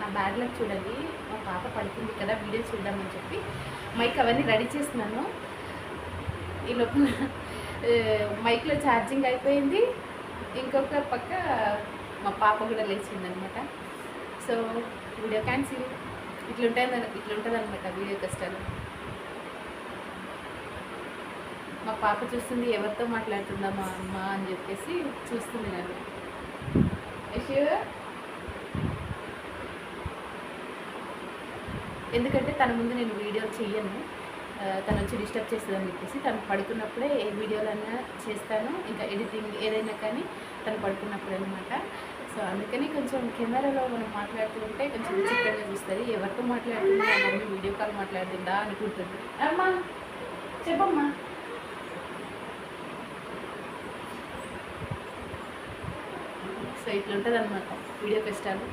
నా బ్యాగ్లో చూడండి. మా పాప పడుతుంది కదా వీడియో చూద్దామని చెప్పి. మైక్ అవన్నీ రెడీ చేస్తున్నాను. ఈ లోపల మైక్లో ఛార్జింగ్ అయిపోయింది. ఇంకొక పక్క మా పాప కూడా లేచిందనమాట. So video cancel. ఇట్లుంటాయి ఇట్లుంటుంది అనమాట వీడియో కష్టాలు. మా పాప చూస్తుంది ఎవరితో మాట్లాడుతుందా మా అమ్మ అని చెప్పేసి చూస్తుంది నన్ను. ఎందుకంటే తన ముందు నేను వీడియో చెయ్యను. తను వచ్చి డిస్టర్బ్ చేస్తుందని చెప్పేసి తను పడుకున్నప్పుడే ఏ వీడియోలైనా చేస్తాను ఇంకా ఎడిటింగ్ ఏదైనా కానీ తను పడుకున్నప్పుడు అనమాట సో అందుకని కొంచెం కెమెరాలో మనం మాట్లాడుతూ ఉంటే కొంచెం విచిత్రంగా చూస్తుంది. ఎవరితో మాట్లాడుతుందా? మమ్మీ వీడియో కాల్ మాట్లాడుతుందా అనుకుంటుంది. అమ్మా చెప్పమ్మా. సో ఇట్లా ఉంటుంది అనమాట వీడియో ఫెస్టాలు.